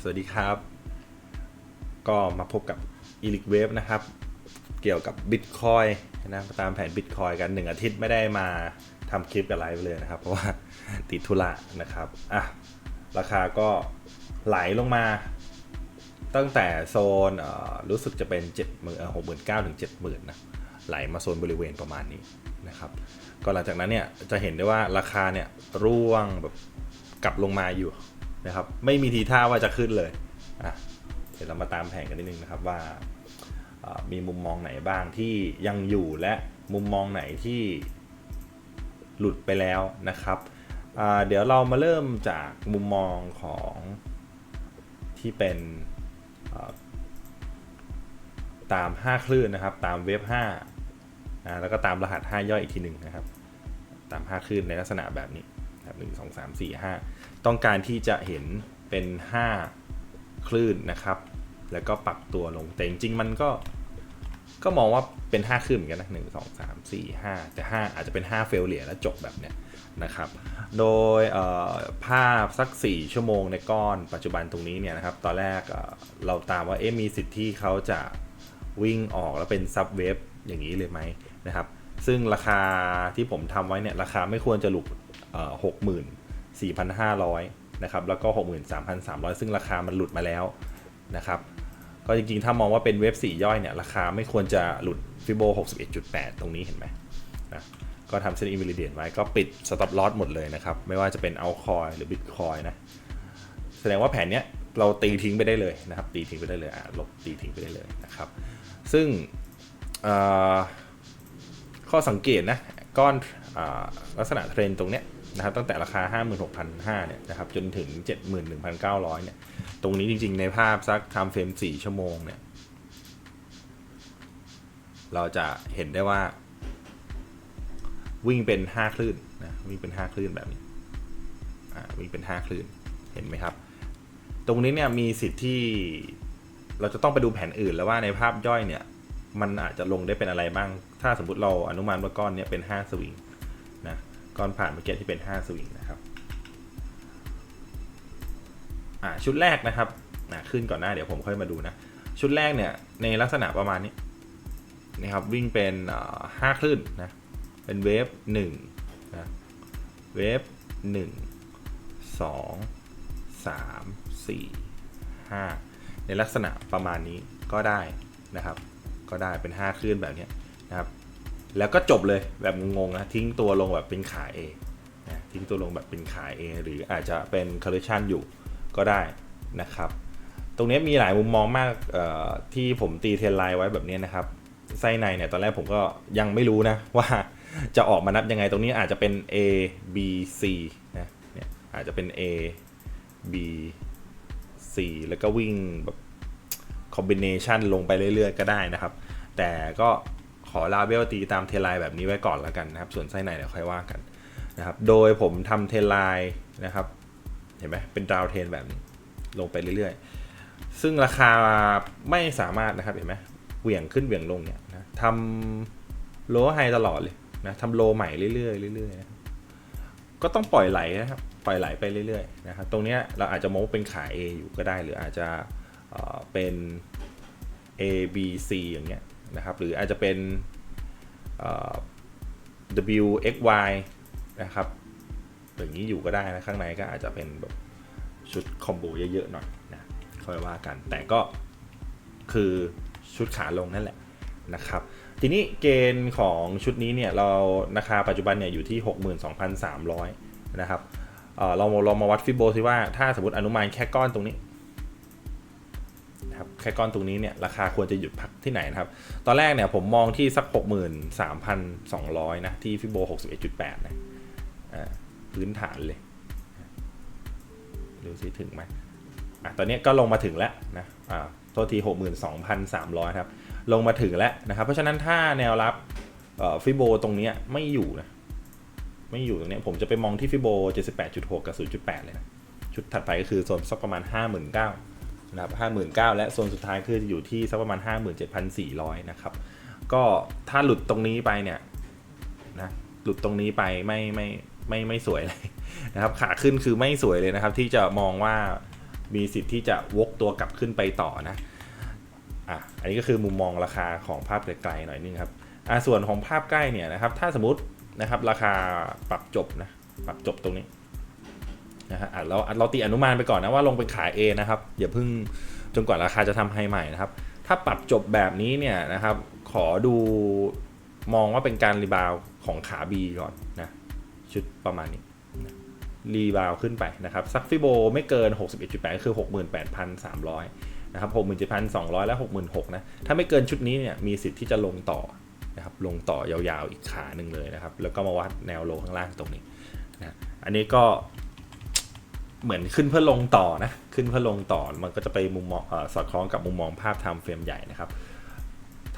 สวัสดีครับ ก็มาพบกับ e l i c Wave นะครับ เกี่ยวกับ Bitcoin นะตามแผน Bitcoin กันหนึ่งอาทิตย์ไม่ได้มาทำคลิปกับไลฟ์เลยนะครับ เพราะว่าติดธุระนะครับอะราคาก็ไหลลงมา ตั้งแต่โซนรู้สึกจะเป็น7 0 0 0 0 6 9 0 0 0ถึง70,000นะไหลมาโซนบริเวณประมาณนี้นะครับก็หลังจากนั้นเนี่ยจะเห็นได้ว่าราคาเนี่ยร่วงแบบกลับลงมาอยู่ นะครับ ไม่มีทีท่าว่าจะขึ้นเลยอะเดี๋ยวเรามาตามแผนกันนิดนึงนะครับว่ามีมุมมองไหนบ้างที่ยังอยู่และมุมมองไหนที่หลุดไปแล้วนะครับเดี๋ยวเรามาเริ่มจากมุมมองของที่เป็นตาม 5 คลื่นนะครับ ตามเว็บ5นะแล้วก็ตามรหัส 5 ย่อยอีกทีหนึ่งนะครับ ตาม 5 คลื่นในลักษณะแบบนี้ ครับหนึ่งสองสามสี่ห้าต้องการที่จะเห็นเป็น 5 คลื่นนะครับ แล้วก็ปรับตัวลงแต่จริงๆมันก็ก็มองว่าเป็น 5 คลื่นเหมือนกันนะหนึ่งสองสามสี่ห้าแต่ 5 อาจจะเป็น 5 เฟลเลียแล้วจบแบบเนี้ยนะครับ โดยภาพสัก 4 ชั่วโมงในก้อนปัจจุบันตรงนี้เนี่ยนะครับ ตอนแรกเราตามว่าเอ๊ะมีสิทธิ์ที่เขาจะวิ่งออกแล้วเป็นซับเวฟอย่างนี้เลยไหมนะครับ ซึ่งราคาที่ผมทำไว้เนี่ยราคาไม่ควรจะหลุด หกหมื่นสี่พันห้าร้อยนะครับแล้วก็หกหมื่นสามพันสามร้อยซึ่งราคามันหลุดมาแล้วนะครับก็จริงๆ ถ้ามองว่าเป็นเว็บสี่ย่อยเนี่ย ราคาไม่ควรจะหลุดฟิโบ61.8 ตรงนี้เห็นไหมนะก็ทำเส้นอินวิลเดียนไว้ก็ปิดสต็อปลอสหมดเลยนะครับ ไม่ว่าจะเป็นเอาคอยหรือบิตคอยนะ แสดงว่าแผนเนี้ยเราตีทิ้งไปได้เลยนะครับ ตีทิ้งไปได้เลยอะลบตีทิ้งไปได้เลยนะครับ ซึ่งข้อสังเกตนะ ก้อนอลักษณะเทรนตรงเนี้ย นะครับตั้งแต่ราคา 56,500เนี่ยนะครับจนถึง 71,900เนี่ยตรงนี้จริง ๆ ในภาพสักทำเฟรม4 ชั่วโมงเนี่ยเราจะเห็นได้ว่า วิ่งเป็น 5 คลื่นนะวิ่งเป็น 5 คลื่นแบบนี้อ่าวิ่งเป็น 5 คลื่นเห็นไหมครับ ตรงนี้เนี่ยมีสิทธิ์ที่เราจะต้องไปดูแผนอื่นแล้วว่าในภาพย่อยเนี่ยมันอาจจะลงได้เป็นอะไรบ้าง ถ้าสมมติเราอนุมานว่าก้อนเนี้ยเป็น 5 สวิง ก้อนผ่านเมื่อกี้ที่เป็น 5 สวิงนะครับอ่าชุดแรกนะครับนะขึ้นก่อนหน้าเดี๋ยวผมค่อยมาดูนะ ชุดแรกเนี่ยในลักษณะประมาณนี้นะครับวิ่งเป็นห้าคลื่นนะเป็นเวฟหนึ่งนะเวฟหนึ่งสองสามสี่ห้าในลักษณะประมาณนี้ก็ได้นะครับ ก็ได้เป็น 5 คลื่นแบบนี้นะครับ แล้วก็จบเลยแบบงงๆนะทิ้งตัวลงแบบเป็นขา A นะทิ้งตัวลงแบบเป็นขา A หรืออาจจะเป็น correction อยู่ก็ได้นะครับ ตรงนี้มีหลายมุมมองมากที่ผมตีเทรนไลน์ไว้แบบนี้นะครับไส้ในเนี่ยตอนแรกผมก็ยังไม่รู้นะว่าจะออกมานับยังไงตรงนี้อาจจะเป็น A B C นะเนี่ยอาจจะเป็น A B C แล้วก็วิ่งแบบคอมบิเนชันลงไปเรื่อยๆ ก็ได้นะครับ แต่ก็ อลาเวลตีตามเทไลน์แบบนี้ไว้ก่อนแล้วกันนะครับ ส่วนไส้ในเดี๋ยวค่อยว่ากันนะครับ โดยผมทำเทไลน์นะครับ เห็นไหมเป็นดาวเทนแบบนี้ลงไปเรื่อยๆ ซึ่งราคาไม่สามารถนะครับเห็นไหมเหวี่ยงขึ้นเหวี่ยงลงเนี่ยนะทำโลไฮตลอดเลยนะทำโลใหม่เรื่อยๆเรื่อยๆนะก็ต้องปล่อยไหลนะครับปล่อยไหลไปเรื่อยๆนะครับตรงนี้เราอาจจะมองว่าเป็นขา A อยู่ก็ได้ หรืออาจจะเเป็น A B C อย่างเงี้ย นะครับ หรืออาจจะเป็น W X Y นะครับอย่างนี้อยู่ก็ได้นะ ข้างในก็อาจจะเป็นแบบชุดคอมโบเยอะๆหน่อยนะค่อยว่ากัน แต่ก็คือชุดขาลงนั่นแหละนะครับ ทีนี้เกณฑ์ของชุดนี้เนี่ยเราราคาปัจจุบันเนี่ยอยู่ที่ 62,300 นะครับเอ่อเราเรามาวัดฟิโบซิว่าถ้าสมมติอนุมานแค่ก้อนตรงนี้ แค่ก้อนตรงนี้เนี่ยราคาควรจะหยุดพักที่ไหนนะครับ ตอนแรกเนี่ยผมมองที่สัก 63,200 นะ ที่ฟิโบ 61.8 นะอ่าพื้นฐานเลยดูสิถึงไหมอะตอนนี้ก็ลงมาถึงแล้วนะอ่าโทษที 62,300 ครับ ลงมาถึงแล้วนะครับ เพราะฉะนั้นถ้าแนวรับฟิโบตรงนี้ไม่อยู่นะ ไม่อยู่ตรงนี้ผมจะไปมองที่ฟิโบ 78.6 กับ 0.8 เลยนะ ชุดถัดไปก็คือโซนสักประมาณ 59,000 นะครับ59,000 และโซนสุดท้ายคืออยู่ที่สักประมาณ 57,400 นะครับ ก็ถ้าหลุดตรงนี้ไปเนี่ยนะหลุดตรงนี้ไปไม่ไม่ไม่ไม่สวยเลยนะครับ ขาขึ้นคือไม่สวยเลยนะครับ ที่จะมองว่ามีสิทธิ์ที่จะวกตัวกลับขึ้นไปต่อนะอะอันนี้ก็คือมุมมองราคาของภาพไกลๆหน่อยนึงครับอะส่วนของภาพใกล้เนี่ยนะครับ ถ้าสมมตินะครับราคาปรับจบนะปรับจบตรงนี้ นะฮะเราเราตีอนุมานไปก่อนนะว่าลงเป็นขา A นะครับอย่าเพิ่งจนกว่าราคาจะทำไฮใหม่นะครับ ถ้าปรับจบแบบนี้เนี่ยนะครับ ขอดูมองว่าเป็นการรีบาวของขา B ก่อนนะชุดประมาณนี้รีบาวขึ้นไปนะครับซักฟิโบไม่เกิน 61.8ก็คือ 68,300 นะครับ 67,200 และ 66,000นะ ถ้าไม่เกินชุดนี้เนี่ยมีสิทธิ์ที่จะลงต่อนะครับลงต่อยาวๆอีกขาหนึ่งเลยนะครับ แล้วก็มาวัดแนวโลข้างล่างตรงนี้นะอันนี้ก็ เหมือนขึ้นเพื่อลงต่อนะ ขึ้นเพื่อลงต่อ มันก็จะไปมุมมองอสอดคล้องกับมุมมองภาพไทม์เฟรมใหญ่นะครับ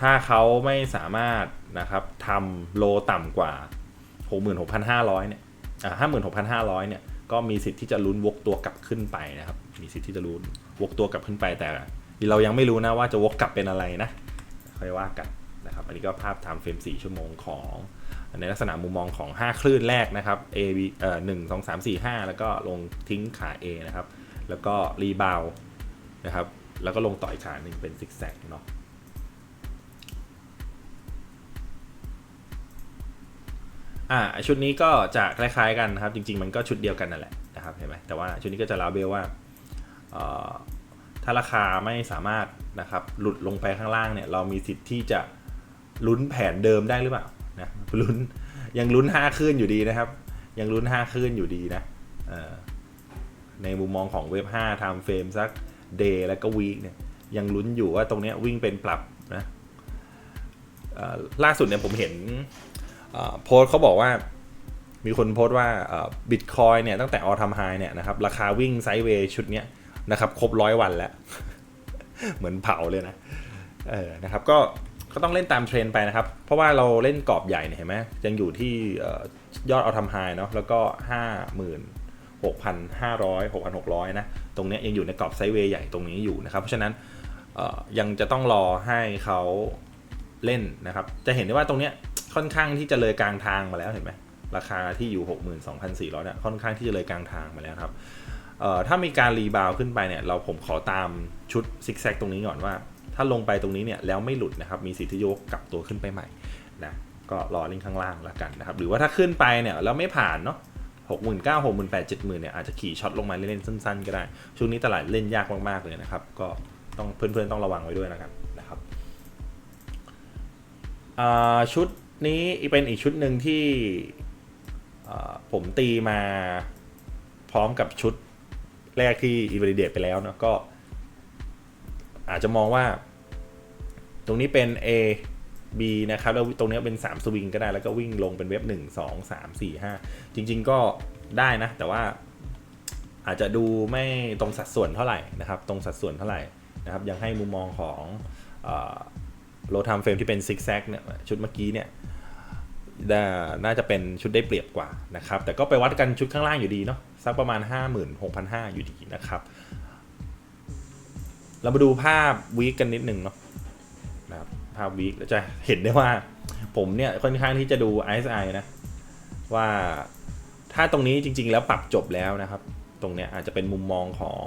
ถ้าเขาไม่สามารถนะครับทำโลต่ำกว่า 66,500 เนี่ยอ่า56,500 เนี่ย ก็มีสิทธิ์ที่จะลุ้นวกตัวกลับขึ้นไปนะครับ มีสิทธิ์ที่จะลุ้นวกตัวกลับขึ้นไป แต่เรายังไม่รู้นะว่าจะวกกลับเป็นอะไรนะ ค่อยว่ากันนะครับ อันนี้ก็ภาพไทม์เฟรม4ชั่วโมงของ ในลักษณะมุมมองของ 5 คลื่นแรกนะครับ A B เอ่อ1 2 3 4 5แล้วก็ลงทิ้งขา A นะครับ แล้วก็รีบาวนะครับ แล้วก็ลงต่ออีกขาหนึ่งเป็นซิกแซกเนาะอ่าชุดนี้ก็จะคล้ายๆกันนะครับ จริง ๆ มันก็ชุดเดียวกันนั่นแหละนะครับเห็นไหมแต่ว่าชุดนี้ก็จะลาเบลว่าถ้าราคาไม่สามารถนะครับหลุดลงไปข้างล่างเนี่ย เรามีสิทธิ์ที่จะลุ้นแผนเดิมได้หรือเปล่า นะลุ้นยังลุ้นห้าคลื่นอยู่ดีนะครับ ยังลุ้นห้าคลื่นอยู่ดีนะในมุมมองของเว็บ5 time frame สัก day แล้วก็ week เนี่ยยังลุ้นอยู่ว่าตรงนี้วิ่งเป็นปรับนะล่าสุดเนี่ยผมเห็นโพสต์เขาบอกว่ามีคนโพสต์ว่าบิตคอยเนี่ยตั้งแต่ออทำไฮเนี่ยนะครับราคาวิ่งไซด์เวย์ชุดเนี้ยนะครับครบร้อยวันแล้ว เหมือนเผาเลยนะเออนะครับก็ ก็ต้องเล่นตามเทรนไปนะครับ เพราะว่าเราเล่นกรอบใหญ่เนี่ยเห็นไหมยังอยู่ที่ยอดเอาทำไฮเนาะแล้วก็ห้าหมื่นหกพันห้าร้อยหกพันหกร้อยนะ ตรงนี้ยังอยู่ในกรอบไซด์เวย์ใหญ่ตรงนี้อยู่นะครับ เพราะฉะนั้นยังจะต้องรอให้เขาเล่นนะครับ จะเห็นได้ว่าตรงนี้ค่อนข้างที่จะเลยกลางทางมาแล้วเห็นไหมราคาที่อยู่ 62,400เนี่ยค่อนข้างที่จะเลยกลางทางมาแล้วครับถ้ามีการรีบาวขึ้นไปเนี่ยเราผมขอตามชุดซิกแซกตรงนี้ก่อนว่า ถ้าลงไปตรงนี้เนี่ยแล้วไม่หลุดนะครับมีสิทธิ์ที่ยกกลับตัวขึ้นไปใหม่นะก็รอลิงก์ข้างล่างแล้วกันนะครับหรือว่าถ้าขึ้นไปเนี่ยแล้วไม่ผ่านเนาะหกหมื่นเก้าหกหมื่นแปดเจ็ดหมื่นเนี่ยอาจจะขี่ช็อตลงมาเล่นๆสั้น ๆ ก็ได้ ช่วงนี้ตลาดเล่นยากมากๆเลยนะครับ ก็ต้องเพื่อนๆต้องระวังไว้ด้วยนะครับนะครับชุดนี้เป็นอีกชุดหนึ่งที่ผมตีมาพร้อมกับชุดแรกที่ i n v a l i d a t e ไปแล้วเนาะก็อาจจะมองว่า ตรงนี้เป็น A B นะครับ แล้วตรงนี้เป็น 3 สวิงก็ได้ แล้วก็วิ่งลงเป็นเว็บ 1 2 3 4 5 จริง ๆ ก็ได้นะ แต่ว่าอาจจะดูไม่ตรงสัดส่วนเท่าไหร่นะครับ ตรงสัดส่วนเท่าไหร่นะครับ ยังให้มุมมองของโลทามเฟรมที่เป็นซิกแซกเนี่ยชุดเมื่อกี้เนี่ยน่าจะเป็นชุดได้เปรียบกว่านะครับ แต่ก็ไปวัดกันชุดข้างล่างอยู่ดีเนาะสักประมาณ 56,500 อยู่ดีนะครับ เรามาดูภาพวีคกันนิดหนึ่งเนาะ ภาพวีคจะเห็นได้ว่าผมเนี่ยค่อนข้างที่จะดู RSI นะ ว่าถ้าตรงนี้จริง ๆ แล้วปรับจบแล้วนะครับ ตรงเนี้ยอาจจะเป็นมุมมองของ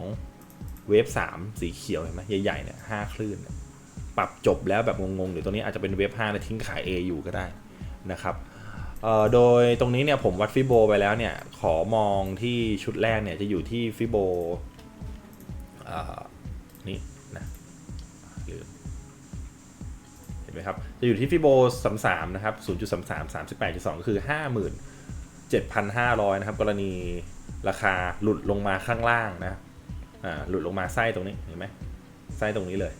เวฟ3สีเขียวเห็นไหมใหญ่ๆเนี่ยห้าคลื่น ปรับจบแล้วแบบงงๆหรือตรงนี้อาจจะเป็นเว็บ5แล้วทิ้งขาย A อยู่ก็ได้นะครับโดยตรงนี้เนี่ยผมวัดฟิโบไปแล้วเนี่ย ขอมองที่ชุดแรกเนี่ยจะอยู่ที่ฟิโบ นไหมครับ จะอยู่ที่ฟิโบ33นะครับ0.33 38.2ก็คือ57,500นเจ็ดพันห้าร้อยนะครับ กรณีราคาหลุดลงมาข้างล่างนะอ่าหลุดลงมาไส้ตรงนี้เห็นไหมไส้ตรงนี้เลย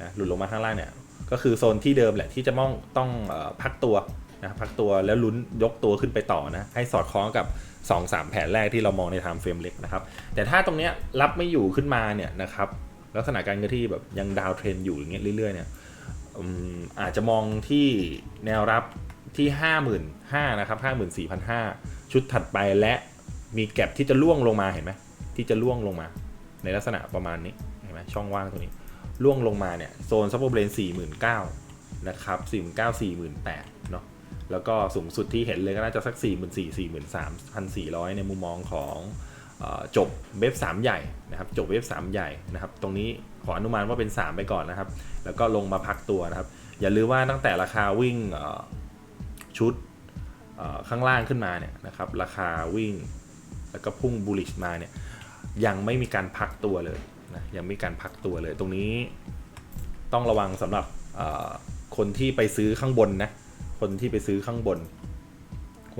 นะหลุดลงมาข้างล่างเนี่ยก็คือโซนที่เดิมแหละที่จะต้องต้องอพักตัวนะพักตัวแล้วลุ้นยกตัวขึ้นไปต่อนะ ให้สอดคล้องกับ 2-3 แผนแรกที่เรามองในไทม์เฟรมเล็กนะครับ แต่ถ้าตรงเนี้ยรับไม่อยู่ขึ้นมาเนี่ยนะครับลักษณะการเงินที่แบบยังดาวเทรนอยู่อย่างเงี้ยเรื่อยๆเนี่ย อาจจะมองที่แนวรับที่ 55,000นะครับ54,500 ชุดถัดไปและมีแก็บที่จะล่วงลงมาเห็นไหมที่จะล่วงลงมา ในลักษณะประมาณนี้เห็นไหมช่องว่างตรงนี้ล่วงลงมาเนี่ยโซนซับเปอร์เบรนสี่หมื่นเก้านะครับสี่หมื่นเก้าสี่หมื่นแปดเนาะแล้วก็สูงสุดที่เห็นเลยก็น่าจะสักสี่หมื่นสี่สี่หมื่นสามพันสี่ร้อยในมุมมองของ จบเว็บ3 ใหญ่นะครับจบเว็บ3 ใหญ่นะครับ ตรงนี้ขออนุมานว่าเป็น 3 ไปก่อนนะครับ แล้วก็ลงมาพักตัวนะครับ อย่าลืมว่าตั้งแต่ราคาวิ่งชุดข้างล่างขึ้นมาเนี่ยนะครับราคาวิ่งแล้วก็พุ่งบูลิชมาเนี่ยยังไม่มีการพักตัวเลยนะยังไม่มีการพักตัวเลย ตรงนี้ต้องระวังสำหรับคนที่ไปซื้อข้างบนนะคนที่ไปซื้อข้างบน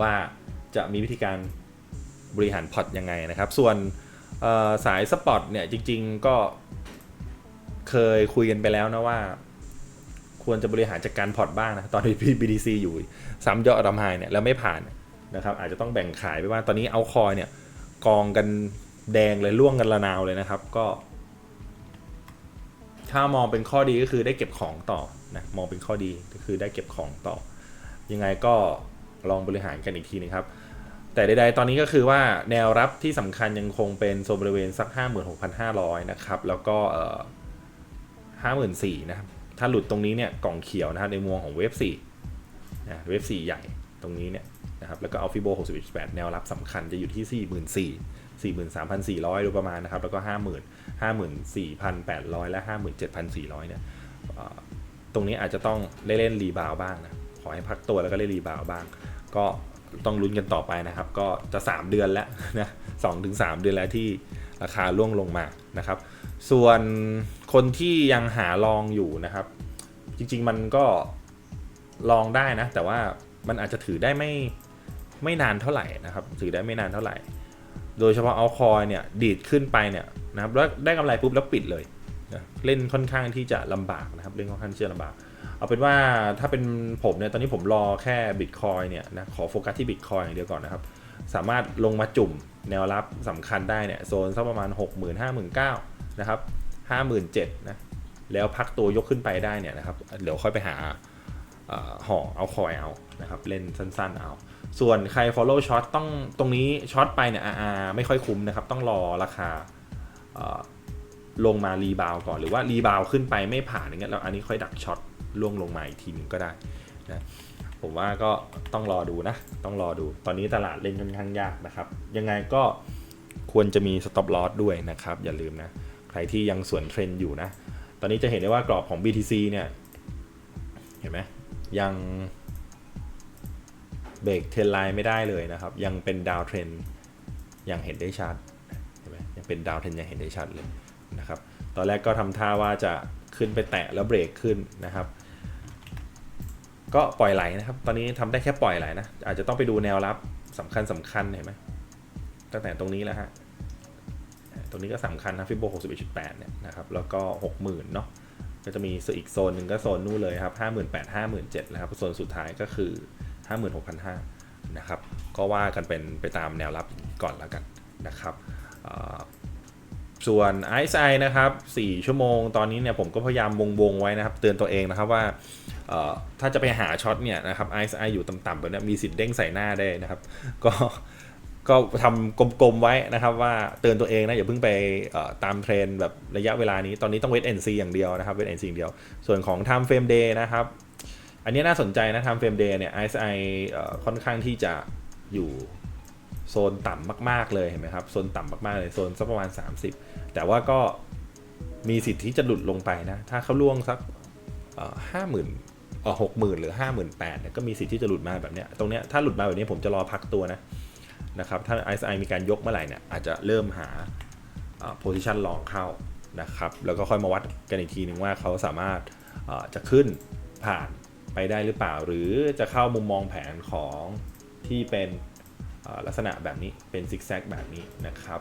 ว่าจะมีวิธีการ บริหารพอร์ตยังไงนะครับ ส่วนสายสปอร์ตเนี่ยจริง ๆ ก็เคยคุยกันไปแล้วนะว่า ควรจะบริหารจัดการพอร์ตบ้างนะตอนที่ BDC อยู่ซ้ำยอดดำไฮเนี่ยแล้วไม่ผ่านนะครับอาจจะต้องแบ่งขายไปว่าตอนนี้เอาคอยเนี่ยกองกันแดงเลยล่วงกันระนาวเลยนะครับก็ ถ้ามองเป็นข้อดีก็คือได้เก็บของต่อนะมองเป็นข้อดีก็คือได้เก็บของต่อ ยังไงก็ลองบริหารกันอีกทีนึงครับ แต่ใดๆ ตอนนี้ก็คือว่าแนวรับที่สำคัญยังคงเป็นโซนบริเวณสัก 56,500 นะครับ แล้วก็เอ่อ54,000นะครับ ถ้าหลุดตรงนี้เนี่ยกล่องเขียวนะครับในมุมของเวฟ4นะเวฟ4ใหญ่ตรงนี้เนี่ยนะครับ แล้วก็อัลฟิโบ61.8 แนวรับสำคัญจะอยู่ที่ 44,000 43,400 โดยประมาณนะครับ แล้วก็ 50,000 54,800 และ 57,400 เนี่ยเอ่อตรงนี้อาจจะต้องได้เล่นรีบาวบ้างนะ ขอให้พักตัวแล้วก็เล่นรีบาวบ้าง ก็ ต้องลุ้นกันต่อไปนะครับ ก็จะ 3 เดือนแล้วนะสองถึงสามเดือนแล้วที่ราคาล่วงลงมานะครับ ส่วนคนที่ยังหาลองอยู่นะครับ จริงๆมันก็ลองได้นะ แต่ว่ามันอาจจะถือได้ไม่ไม่นานเท่าไหร่นะครับ ถือได้ไม่นานเท่าไหร่ โดยเฉพาะเอาคอยเนี่ยดีดขึ้นไปเนี่ยนะครับแล้วได้กำไรปุ๊บแล้วปิดเลย นะเล่นค่อนข้างที่จะลำบากนะครับเล่นค่อนข้างที่จะลำบาก เอาเป็นว่าถ้าเป็นผมเนี่ยตอนนี้ผมรอแค่บิตคอยเนี่ยนะขอโฟกัสที่บิตคอยอย่างเดียวก่อนนะครับ สามารถลงมาจุ่มแนวรับสำคัญได้เนี่ยโซนสักประมาณ6 0 0 0 0 5 9 0 0 0นะครับ57,000นะแล้วพักตัวยกขึ้นไปได้เนี่ยนะครับเดี๋ยวค่อยไปหาห่อเอาคอยเอานะครับเล่นสั้นๆเอา ส่วนใคร follow short ต้องตรงนี้ช็อตไปเนี่ย RR ไม่ค่อยคุ้มนะครับ ต้องรอราคา ลงมารีบาวก่อนหรือว่ารีบาวขึ้นไปไม่ผ่านอย่างเงี้ยแล้วอันนี้ค่อยดักช็อตล่วงลงมาอีกทีหนึ่งก็ได้นะผมว่าก็ต้องรอดูนะ ต้องรอดู ตอนนี้ตลาดเล่นค่อนข้างยากนะครับ ยังไงก็ควรจะมี stop loss ด้วยนะครับ อย่าลืมนะ ใครที่ยังสวนเทรนด์อยู่นะ ตอนนี้จะเห็นได้ว่ากรอบของ BTC เนี่ย เห็นไหมยังเบรกเทรนไลน์ไม่ได้เลยนะครับ ยังเป็นดาวเทรนยังเห็นได้ชัด เห็นไหมยังเป็นดาวเทรนยังเห็นได้ชัดเลย นะครับ ตอนแรกก็ทำท่าว่าจะขึ้นไปแตะแล้วเบรกขึ้นนะครับ ก็ปล่อยไหลนะครับ ตอนนี้ทำได้แค่ปล่อยไหลนะ อาจจะต้องไปดูแนวรับสำคัญสำคัญเห็นไหมตั้งแต่ตรงนี้แล้วฮะ ตรงนี้ก็สำคัญนะฟิโบ61.8 เนี่ยนะครับ แล้วก็ 60,000 เนาะก็จะมีอีกโซนหนึ่งก็โซนนู่นเลยครับ 58 57นะครับ โซนสุดท้ายก็คือ 56,500นะครับ ก็ว่ากันเป็นไปตามแนวรับก่อนแล้วกันนะครับ ส่วน RSI นะครับ 4 ชั่วโมง ตอนนี้เนี่ยผมก็พยายามวงๆไว้นะครับ เตือนตัวเองนะครับว่าถ้าจะไปหาช็อตเนี่ยนะครับ RSI อยู่ต่ำๆแบบเนี้ยมีสิทธิ์เด้งใส่หน้าได้นะครับ ก็ก็ทำกลมๆไว้นะครับว่าเตือนตัวเองนะอย่าเพิ่งไปตามเทรนแบบระยะเวลานี้ตอนนี้ต้องเวท NC อย่างเดียวนะครับเวท NC อย่างเดียว ส่วนของ time frame day นะครับ อันนี้น่าสนใจนะ time frame day เนี่ย i อ่อค่อนข้างที่จะอยู่ โซนต่ำมาก ๆเลยเห็นไหมครับโซนต่ำมากๆเลยโซนสักประมาณ 30 แต่ว่าก็มีสิทธิ์ที่จะหลุดลงไปนะ ถ้าเขาล่วงสักห้าหมื่นเออหกหมื่นหรือห้าหมื่นแปดเนี่ยก็มีสิทธิ์ที่จะหลุดมาแบบเนี้ยตรงเนี้ยถ้าหลุดมาแบบนี้ผมจะรอพักตัวนะนะครับถ้า RSI มีการยกเมื่อไหร่เนี่ยอาจจะเริ่มหาโพซิชันลองเข้านะครับแล้วก็ค่อยมาวัดกันอีกทีหนึ่งว่าเขาสามารถจะขึ้นผ่านไปได้หรือเปล่า หรือจะเข้ามุมมองแผนของที่เป็น ลักษณะแบบนี้เป็นซิกแซกแบบนี้นะครับ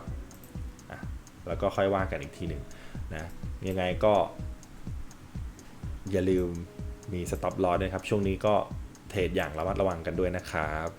แล้วก็ค่อยว่ากันอีกทีหนึ่งนะยังไงก็ อย่าลืมมีสต็อปลอสด้วยครับ ช่วงนี้ก็เทรดอย่างระมัดระวังกันด้วยนะครับ